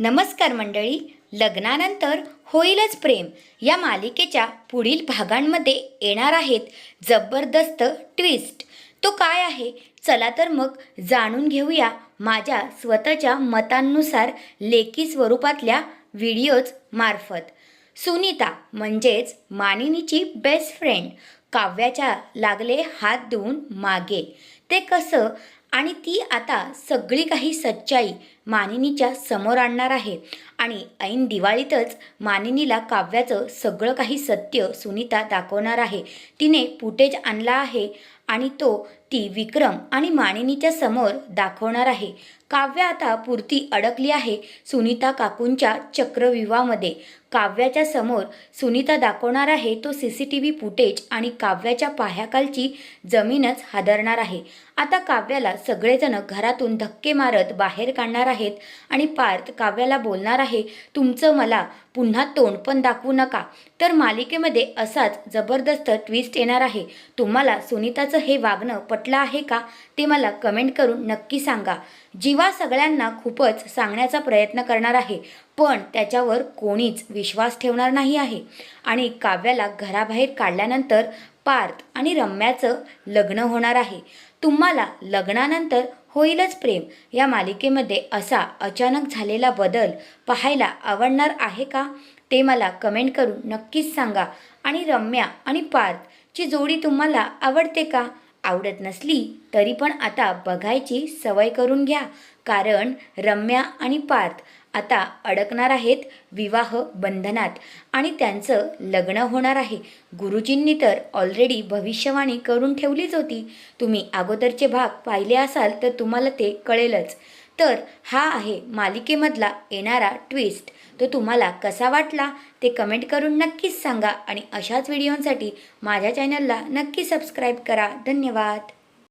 नमस्कार मंडळी लग्नानंतर होईलच प्रेम. या मालिकेच्या पुढील भागांमध्ये येणार आहेत जबरदस्त ट्विस्ट तो काय आहे? चला तर मग जाणून घेऊया माझ्या स्वतःच्या मतांनुसार लेखी स्वरूपातल्या व्हिडिओज मार्फत. सुनीता म्हणजेच मानिनीची बेस्ट फ्रेंड काव्याच्या लागले हात देऊन मागे. ते कसं? आणि ती आता सगळी काही सच्चाई. मानिनीच्या समोर आणणार आहे. आणि ऐन दिवाळीतच मानिनीला काव्याचं सगळं काही सत्य सुनीता दाखवणार आहे. तिने फुटेज आणला आहे आणि तो ती विक्रम आणि मानिनीच्या समोर दाखवणार आहे. काव्य आता पुरती अडकली आहे सुनीता काकूंच्या चक्रव्यूहामध्ये काव्याच्या समोर सुनीता दाखवणार आहे तो C C T V footage आणि काव्याच्या पाह्याखालची जमीनच हादरणार आहे. आता काव्याला सगळेजण घरातून धक्के मारत बाहेर काढणार आहे आहेत. आणि पार्थ काव्याला बोलणार आहे तुमचं मला पुन्हा तोंड पण दाखवू नका तर मालिकेमध्ये असाच जबरदस्त ट्विस्ट येणार आहे. तुम्हाला सुनीताचं हे वागणं पटलं आहे का? ते मला कमेंट करून नक्की सांगा. जीवा सगळ्यांना खूपच सांगण्याचा प्रयत्न करणार आहे पण त्याच्यावर कोणीच विश्वास ठेवणार नाही आहे. आणि काव्याला घराबाहेर काढल्यानंतर पार्थ आणि रम्याचं लग्न होणार आहे. तुम्हाला लग्नानंतर होईलच प्रेम. या मालिकेमध्ये असा अचानक झालेला बदल पाहायला आवडणार आहे का? ते मला कमेंट करून नक्कीच सांगा. आणि रम्या आणि पार्थची जोडी तुम्हाला आवडते का? आवडत नसली तरी पण आता बघायची सवय करून घ्या. कारण रम्या आणि पार्थ आता अडकणार आहेत विवाह बंधनात आणि त्यांचं लग्न होणार आहे. गुरुजींनी तर ऑलरेडी भविष्यवाणी करून ठेवलीच होती. तुम्ही अगोदरचे भाग पाहिले असाल तर तुम्हाला ते कळेलच. तर हा आहे मालिकेमधला येणारा ट्विस्ट तो तुम्हाला कसा वाटला ते कमेंट करून नक्कीच सांगा आणि अशाच व्हिडिओंसाठी माझ्या चॅनलला नक्की सबस्क्राईब करा. धन्यवाद.